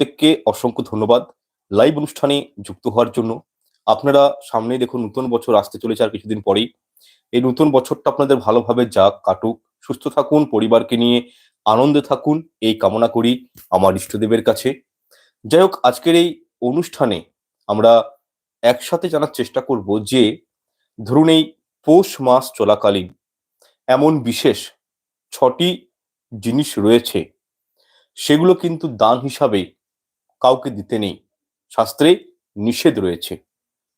প্রত্যেককে অসংখ্য ধন্যবাদ। লাইভ অনুষ্ঠানে যুক্ত হওয়ার জন্য। আপনারা সামনে দেখুন, নতুন বছর আসতে চলেছে আর কিছুদিন পরেই। এই নতুন বছরটা আপনাদের ভালোভাবে যাক, কাটুক। সুস্থ থাকুন, পরিবারকে নিয়ে আনন্দে থাকুন, এই কামনা করি আমার ইষ্টদেবের কাছে। যাই হোক, আজকের এই অনুষ্ঠানে আমরা একসাথে জানার চেষ্টা করব যে, ধরুন এই পৌষ মাস চলাকালীন এমন বিশেষ ছটি জিনিস রয়েছে। সেগুলো কিন্তু দান হিসাবে কাউকে দিতে নেই। শাস্ত্রে নিষেধ রয়েছে।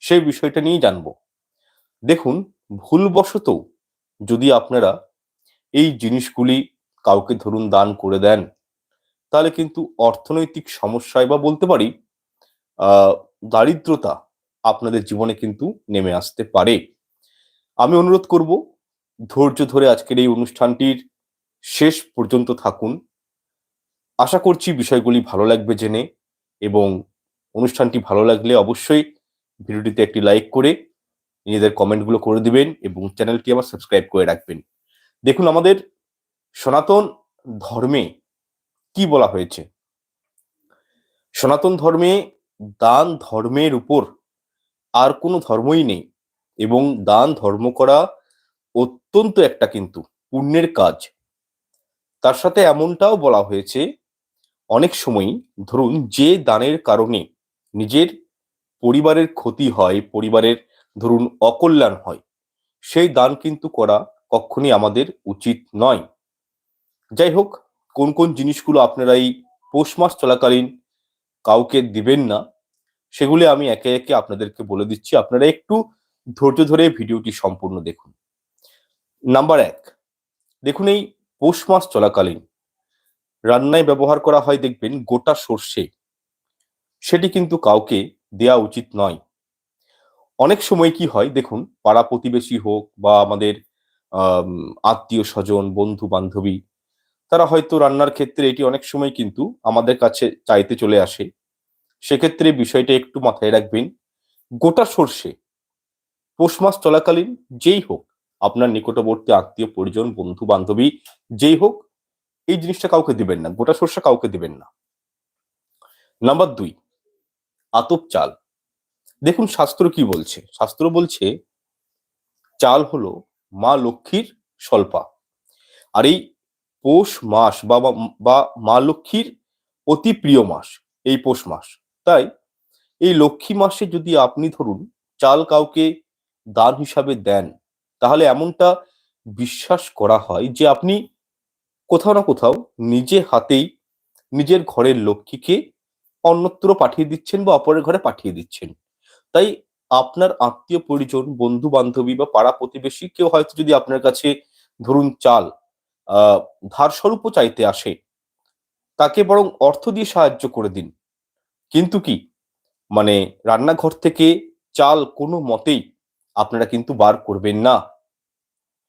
সেই বিষয়টা নিয়েই জানব। দেখুন, ভুলবশত যদি আপনারা এই জিনিসগুলি কাউকে ধরুন দান করে দেন, তাহলে কিন্তু অর্থনৈতিক সমস্যায় বা বলতে পারি দারিদ্রতা আপনাদের জীবনে কিন্তু নেমে আসতে পারে। আমি অনুরোধ করব, ধৈর্য ধরে আজকের এই অনুষ্ঠানটির শেষ পর্যন্ত থাকুন। আশা করছি বিষয়গুলি ভালো লাগবে জেনে। এবং অনুষ্ঠানটি ভালো লাগলে অবশ্যই ভিডিওটিতে একটি লাইক করে নিজেদের কমেন্টগুলো করে দিবেন এবং চ্যানেলটি আবার সাবস্ক্রাইব করে রাখবেন। দেখুন, আমাদের সনাতন ধর্মে কি বলা হয়েছে? সনাতন ধর্মে দান ধর্মের উপর আর কোনো ধর্মই নেই এবং দান ধর্ম করা অত্যন্ত একটা কিন্তু পুণ্যের কাজ। তার সাথে এমনটাও বলা হয়েছে অনেক সময়ই ধরুন যে দানের কারণে নিজের পরিবারের ক্ষতি হয়, পরিবারের ধরুন অকল্যাণ হয়, সেই দান কিন্তু করা কখনই আমাদের উচিত নয়। যাই হোক, কোন কোন জিনিসগুলো আপনারা এই পৌষ মাস চলাকালীন কাউকে দিবেন না, সেগুলি আমি একে একে আপনাদেরকে বলে দিচ্ছি। আপনারা একটু ধৈর্য ধরে ভিডিওটি সম্পূর্ণ দেখুন। নাম্বার এক, দেখুন এই পৌষ মাস চলাকালীন রান্নায় ব্যবহার করা হয় দেখবেন গোটা সর্ষে। সেটি কিন্তু কাউকে দেয়া উচিত নয়। অনেক সময় কি হয় দেখুন, পাড়া প্রতিবেশী হোক বা আমাদের আত্মীয় স্বজন, বন্ধু বান্ধবী, তারা হয়তো রান্নার ক্ষেত্রে এটি অনেক সময় কিন্তু আমাদের কাছে চাইতে চলে আসে। সেক্ষেত্রে বিষয়টা একটু মাথায় রাখবেন, গোটা সর্ষে, পৌষ মাস চলাকালীন যেই হোক, আপনার নিকটবর্তী আত্মীয়, পরিজন, বন্ধু বান্ধবী যেই হোক এই জিনিসটা কাউকে দিবেন না, গোটা সর্ষে কাউকে দিবেন না। নাম্বার দুই, আতপ চাল। দেখুন শাস্ত্র কি বলছে? শাস্ত্র বলছে, চাল হলো মা লক্ষ্মীর স্বল্পা। আর এই পৌষ মাস বা বা মা লক্ষ্মীর অতি প্রিয় মাস, এই পৌষ মাস। তাই এই লক্ষ্মী মাসে যদি আপনি ধরুন চাল কাউকে দান হিসাবে দেন, তাহলে এমনটা বিশ্বাস করা হয় যে আপনি কোথাও না কোথাও নিজে হাতেই নিজের ঘরের লক্ষ্মীকে অন্যত্র পাঠিয়ে দিচ্ছেন বা অপরের ঘরে পাঠিয়ে দিচ্ছেন। তাই আপনার আত্মীয় পরিজন বন্ধু বান্ধবী বা পাড়া প্রতিবেশী কেউ হয়তো যদি আপনার কাছে ধরুন চাল ধার স্বরূপও চাইতে আসে, তাকে বরং অর্থ দিয়ে সাহায্য করে দিন। কিন্তু কি? মানে রান্নাঘর থেকে চাল কোনো মতেই আপনারা কিন্তু বার করবেন না।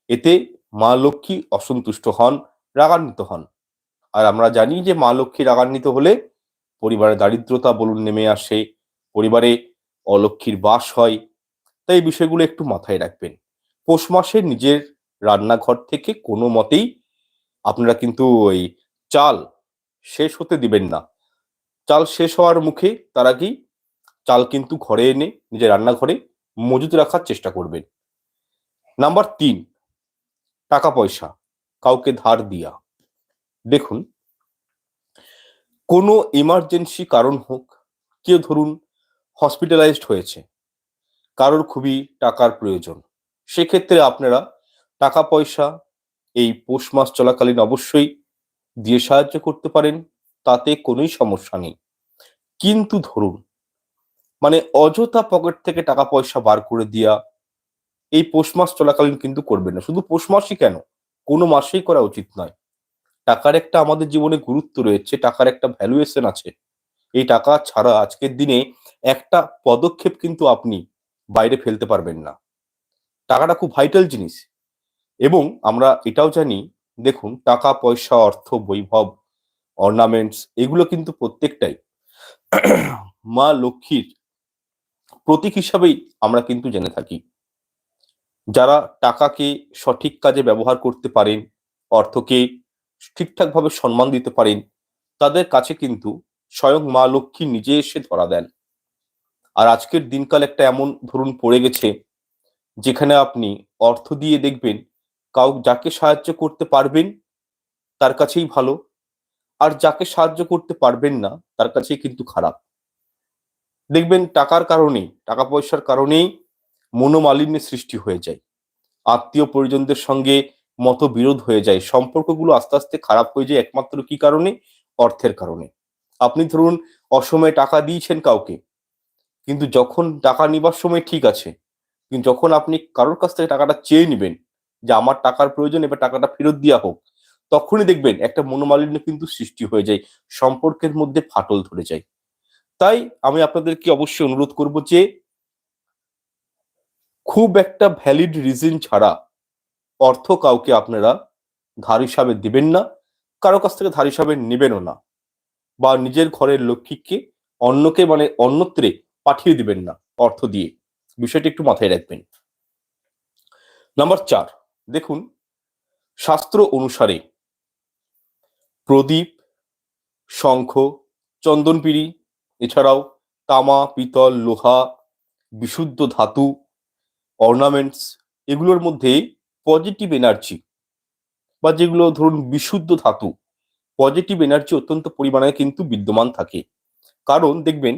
এতে মা লক্ষ্মী অসন্তুষ্ট হন রাগান্বিত হন। আর আমরা জানি যে মা লক্ষ্মী রাগান্বিত হলে পরিবারে দারিদ্রতা বলুন নেমে আসে, পরিবারে অলক্ষ্মীর বাস হয়। তাই এই বিষয়গুলো একটু মাথায় রাখবেন। পৌষ মাসে নিজের রান্নাঘর থেকে কোনো মতেই আপনারা কিন্তু ওই চাল শেষ হতে দিবেন না। চাল শেষ হওয়ার মুখে তারা কি চাল কিন্তু ঘরে এনে নিজের রান্নাঘরে মজুত রাখার চেষ্টা করবেন। নাম্বার তিন, টাকা পয়সা। কাউকে ধার দিয়া। দেখুন, কোনো ইমার্জেন্সি কারণ হোক, কেউ ধরুন হসপিটালাইজড হয়েছে, কারোর খুবই টাকার প্রয়োজন, সেক্ষেত্রে আপনারা টাকা পয়সা এই পৌষ মাস চলাকালীন অবশ্যই দিয়ে সাহায্য করতে পারেন, তাতে কোনোই সমস্যা নেই। কিন্তু ধরুন মানে অযথা পকেট থেকে টাকা পয়সা বার করে দিয়া এই পৌষ মাস চলাকালীন কিন্তু করবেন না। শুধু পৌষ মাসই কেন? কোনো মাসেই করা উচিত নয়। টাকার একটা আমাদের জীবনে গুরুত্ব রয়েছে, টাকার একটা ভ্যালুয়েশন আছে। এই টাকা ছাড়া আজকের দিনে একটা পদক্ষেপ কিন্তু আপনি বাইরে ফেলতে পারবেন না। টাকাটা খুব ভাইটাল জিনিস। এবং আমরা এটাও জানি, দেখুন, টাকা, পয়সা, অর্থ, বৈভব অর্নামেন্টস এগুলো কিন্তু প্রত্যেকটাই মা লক্ষ্মীর প্রতীক হিসাবেই আমরা কিন্তু জেনে থাকি। যারা টাকাকে সঠিক কাজে ব্যবহার করতে পারেন, অর্থকে ঠিকঠাকভাবে সম্মান দিতে পারেন, তাদের কাছে কিন্তু স্বয়ং মা লক্ষ্মী নিজে এসে ধরা দেন। আর আজকের দিনকাল একটা এমন ধরুন পড়ে গেছে, যেখানে আপনি অর্থ দিয়ে দেখবেন কাউ যাকে সাহায্য করতে পারবেন তার কাছেই ভালো, আর যাকে সাহায্য করতে পারবেন না তার কাছেই কিন্তু খারাপ। দেখবেন টাকার কারণে, টাকা পয়সার কারণেই মনোমালিন্যের সৃষ্টি হয়ে যায়। আত্মীয় পরিজনদের সঙ্গে মতবিরোধ হয়ে যায়। সম্পর্কগুলো আস্তে আস্তে খারাপ হয়ে যায় একমাত্র কি কারণে? অর্থের কারণে। আপনি ধরুন, অসময়ে টাকা দিয়েছেন কাউকে, কিন্তু যখন টাকা নিবার সময় ঠিক আছে, কিন্তু যখন আপনি কারোর কাছ থেকে টাকাটা চেয়ে নেবেন যে আমার টাকার প্রয়োজন, এবার টাকাটা ফেরত দেওয়া হোক, তখনই দেখবেন একটা মনোমালিন্য কিন্তু সৃষ্টি হয়ে যায়, সম্পর্কের মধ্যে ফাটল ধরে যায়। তাই আমি আপনাদেরকে অবশ্যই অনুরোধ করব যে খুব একটা ভ্যালিড রিজন ছাড়া অর্থ কাউকে আপনারা ধার হিসাবে দিবেন না, কারও কাছ থেকে ধার হিসাবে নেবেনও না বা নিজের ঘরের লক্ষ্মীকে অন্যকে মানে অন্যত্রে পাঠিয়ে দিবেন না অর্থ দিয়ে। বিষয়টি একটু মাথায় রাখবেন। নাম্বার চার, দেখুন, শাস্ত্র অনুসারে প্রদীপ, শঙ্খ, চন্দনপিড়ি, এছাড়াও তামা, পিতল, লোহা, বিশুদ্ধ ধাতু অর্নামেন্টস এগুলোর মধ্যে পজিটিভ এনার্জি বা যেগুলো ধরুন বিশুদ্ধ ধাতু পজিটিভ এনার্জি অত্যন্ত পরিমাণে কিন্তু বিদ্যমান থাকে। কারণ দেখবেন,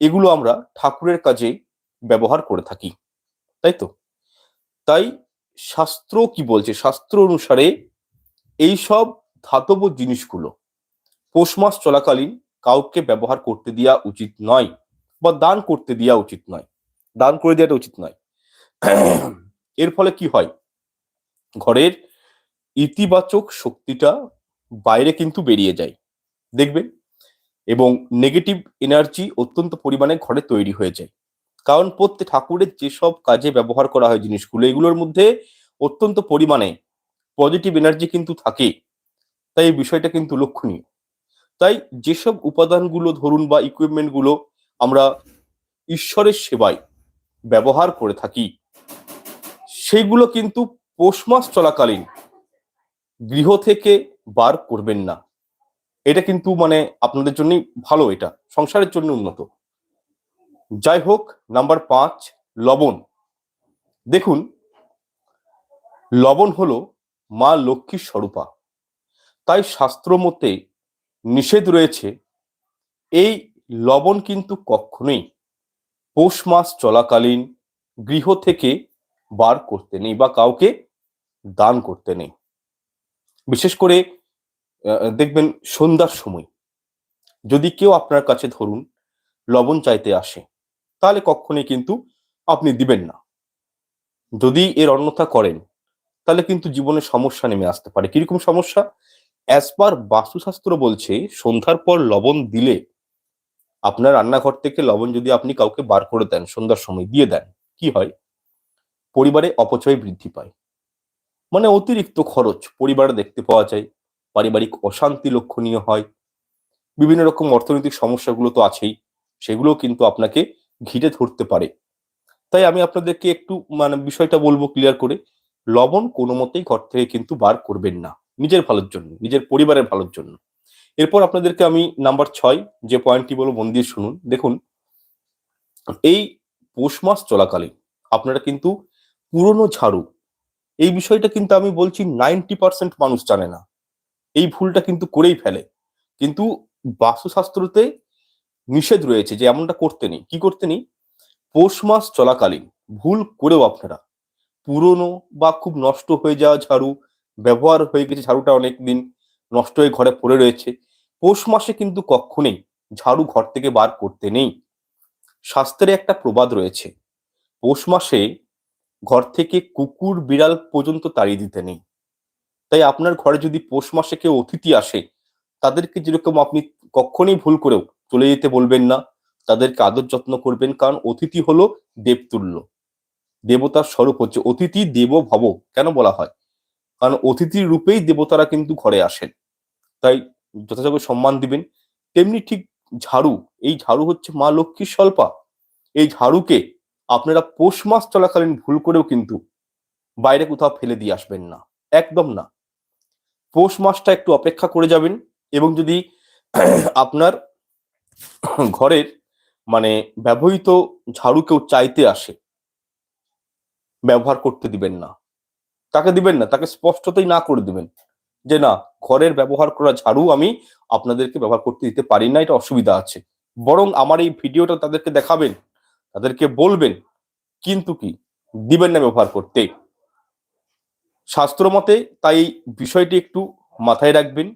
এগুলো আমরা ঠাকুরের কাজে ব্যবহার করে থাকি, তাই তো? তাই শাস্ত্র কি বলছে? শাস্ত্র অনুসারে এই সব ধাতব জিনিসগুলো পৌষ মাস চলাকালীন কাউকে ব্যবহার করতে দেওয়া উচিত নয় বা দান করতে দেওয়া উচিত নয়। দান করে দেওয়াটা উচিত নয়। এর ফলে কি হয়? ঘরের ইতিবাচক শক্তিটা বাইরে কিন্তু বেরিয়ে যায়। দেখবেন? এবং নেগেটিভ এনার্জি অত্যন্ত পরিমাণে ঘরে তৈরি হয়ে যায়। কারণ প্রত্যেক ঠাকুরের যেসব কাজে ব্যবহার করা হয় জিনিসগুলো, এগুলোর মধ্যে অত্যন্ত পরিমাণে পজিটিভ এনার্জি কিন্তু থাকে। তাই এই বিষয়টা কিন্তু লক্ষণীয়। তাই যেসব উপাদানগুলো ধরুন বা ইকুইপমেন্টগুলো আমরা ঈশ্বরের সেবায় ব্যবহার করে থাকি সেগুলো কিন্তু পৌষ মাস চলাকালীন গৃহ থেকে বার করবেন না। এটা কিন্তু মানে আপনাদের জন্য ভালো এটা, সংসারের জন্য উন্নত। যাই হোক, নাম্বার পাঁচ, লবণ। দেখুন, লবণ হলো মা লক্ষ্মীর স্বরূপা। তাই শাস্ত্র মতে নিষেধ রয়েছে, এই লবণ কিন্তু কখনোই পৌষ মাস চলাকালীন গৃহ থেকে বার করতে নেই বা কাউকে দান করতে নেই। বিশেষ করে দেখবেন সন্ধ্যার সময় যদি কেউ আপনার কাছে ধরুন লবণ চাইতে আসে, তাহলে কখনোই কিন্তু আপনি দিবেন না। যদি এর অন্যথা করেন, তাহলে কিন্তু জীবনে সমস্যা নেমে আসতে পারে। কীরকম সমস্যা? অ্যাজ পার বাস্তুশাস্ত্র বলছে, সন্ধ্যার পর লবণ দিলে আপনার রান্নাঘর থেকে লবণ যদি আপনি কাউকে বার করে দেন, সন্ধ্যার সময় দিয়ে দেন, কি হয়? পরিবারে অপচয় বৃদ্ধি পায়। মানে অতিরিক্ত খরচ পরিবারে দেখতে পাওয়া যায়, পারিবারিক অশান্তি লক্ষণীয় হয়। বিভিন্ন রকম অর্থনৈতিক সমস্যাগুলো তো আছেই সেগুলো কিন্তু আপনাকে ঘিরে ধরতে পারে। তাই আমি আপনাদেরকে একটু মানে বিষয়টা বলব ক্লিয়ার করে, লবণ কোনো মতেই ঘর থেকে কিন্তু বার করবেন না, নিজের ভালোর জন্য, নিজের পরিবারের ভালোর জন্য। এরপর আপনাদেরকে আমি নাম্বার ছয় যে পয়েন্টটি বলব মন দিয়ে শুনুন। দেখুন, এই পৌষ মাস চলাকালীন আপনারা কিন্তু পুরনো ঝাড়ু। এই বিষয়টা কিন্তু আমি বলছি নাইনটি পার্সেন্ট মানুষ জানে না। এই ভুলটা কিন্তু করেই ফেলে। কিন্তু বাস্তুশাস্ত্রতে নিষেধ রয়েছে যে এমনটা করতে নেই। কি করতে নেই? পৌষ মাস চলাকালীন ভুল করেও আপনারা পুরনো বা খুব নষ্ট হয়ে যাওয়া ঝাড়ু, ব্যবহার হয়ে গেছে ঝাড়ুটা অনেকদিন, নষ্ট হয়ে ঘরে পড়ে রয়েছে, পৌষ মাসে কিন্তু কখনোই ঝাড়ু ঘর থেকে বার করতে নেই। শাস্ত্রে একটা প্রবাদ রয়েছে। পৌষ মাসে ঘর থেকে কুকুর, বিড়াল পর্যন্ত তাড়িয়ে দিতে নেই। তাই আপনার ঘরে যদি পৌষ মাসে কেউ অতিথি আসে, তাদেরকে যেরকম আপনি কখনই ভুল করেও চলে যেতে বলবেন না। তাদেরকে আদর যত্ন করবেন, কারণ অতিথি হলো দেবতুল্য। দেবতার স্বরূপ হচ্ছে অতিথি দেব ভব, কেন বলা হয়? কারণ অতিথির রূপেই দেবতারা কিন্তু ঘরে আসেন। তাই যথাযথ সম্মান দিবেন। তেমনি ঠিক ঝাড়ু, এই ঝাড়ু হচ্ছে মা লক্ষ্মীর স্বল্পা। এই ঝাড়ুকে আপনারা পৌষ মাস চলাকালীন ভুল করেও কিন্তু বাইরে কোথাও ফেলে দিয়ে আসবেন না। একদম না। পৌষ মাসটা একটু অপেক্ষা করে যাবেন এবং যদি আপনার ঘরের মানে ব্যবহৃত ঝাড়ু কেউ চাইতে আসে, ব্যবহার করতে দিবেন না। তাকে দিবেন না, তাকে স্পষ্টতই না করে দিবেন যে না, ঘরের ব্যবহার করা ঝাড়ু আমি আপনাদেরকে ব্যবহার করতে দিতে পারি না, এটা অসুবিধা আছে। বরং আমার এই ভিডিওটা তাদেরকে দেখাবেন তাদেরকে বলবেন, কিন্তু কি? দিবেন না ব্যবহার করতে। শাস্ত্র মতে তাই এই বিষয়টি একটু মাথায় রাখবেন।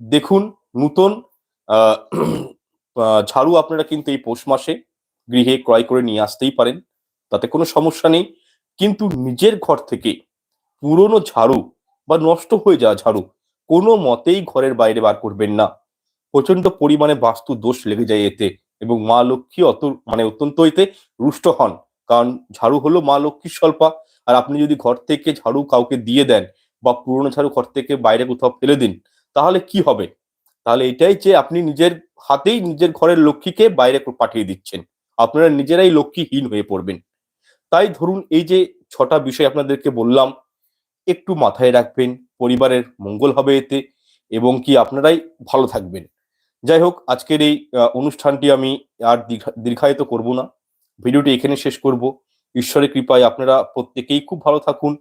দেখুন, নূতন ঝাড়ু আপনারা কিন্তু এই পৌষ মাসে গৃহে ক্রয় করে নিয়ে আসতেই পারেন, তাতে কোনো সমস্যা নেই। কিন্তু নিজের ঘর থেকে পুরনো ঝাড়ু বা নষ্ট হয়ে যাওয়া ঝাড়ু কোনো মতেই ঘরের বাইরে বার করবেন না। প্রচণ্ড পরিমাণে বাস্তু দোষ লেগে যায় এতে। এবং মা লক্ষ্মী অত মানে অত্যন্ত এতে রুষ্ট হন। কারণ ঝাড়ু হলো মা লক্ষ্মীর স্বল্পা। আর আপনি যদি ঘর থেকে ঝাড়ু কাউকে দিয়ে দেন বা পুরনো ঝাড়ু ঘর থেকে বাইরে কোথাও ফেলে দিন, তাহলে কি হবে? তাহলে এটাই যে আপনি নিজের হাতেই নিজের ঘরের লক্ষ্মীকে বাইরে পাঠিয়ে দিচ্ছেন। আপনারা নিজেরাই লক্ষ্মীহীন হয়ে পড়বেন। তাই ধরুন এই যে ছটা বিষয় আপনাদেরকে বললাম, একটু মাথায় রাখবেন, পরিবারের মঙ্গল হবে এতে এবং কি আপনারাই ভালো থাকবেন। যাই হোক, আজকের এই অনুষ্ঠানটি আমি আর দীর্ঘা- দীর্ঘায়িত করব না। ভিডিওটি এখানে শেষ করব। ঈশ্বরের কৃপায় আপনারা প্রত্যেকেই খুব ভালো থাকুন,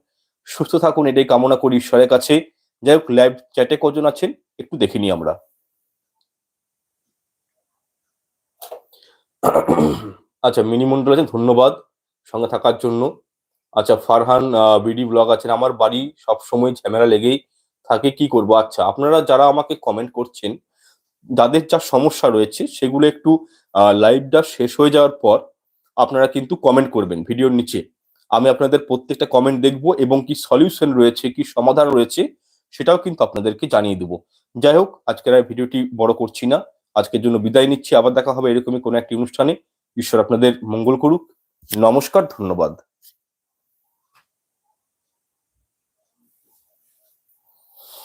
সুস্থ থাকুন, এটাই কামনা করি ঈশ্বরের কাছে। যাই হোক, লাইভ চ্যাটে কজন আছেন একটু দেখে নিই আমরা। আচ্ছা মিনি মন্ডল আছেন, ধন্যবাদ সঙ্গে থাকার জন্য। আচ্ছা ফারহান বিডি ব্লগ আছেন, আমার বাড়ি সব সময় ঝামেলা লেগেই থাকে, কি করব? আচ্ছা আপনারা যারা আমাকে কমেন্ট করছেন যাদের যা সমস্যা রয়েছে সেগুলো একটু লাইভটা শেষ হয়ে যাওয়ার পর আপনারা কিন্তু কমেন্ট করবেন ভিডিওর নিচে। আমি আপনাদের প্রত্যেকটা কমেন্ট দেখব এবং কি সলিউশন রয়েছে, কি সমাধান রয়েছে সেটাও কিন্তু আপনাদেরকে জানিয়ে দেবো। যাই হোক, আজকের আর ভিডিওটি বড় করছি না। আজকের জন্য বিদায় নিচ্ছি। আবার দেখা হবে এরকমই কোনো একটি অনুষ্ঠানে। ঈশ্বর আপনাদের মঙ্গল করুক। নমস্কার, ধন্যবাদ।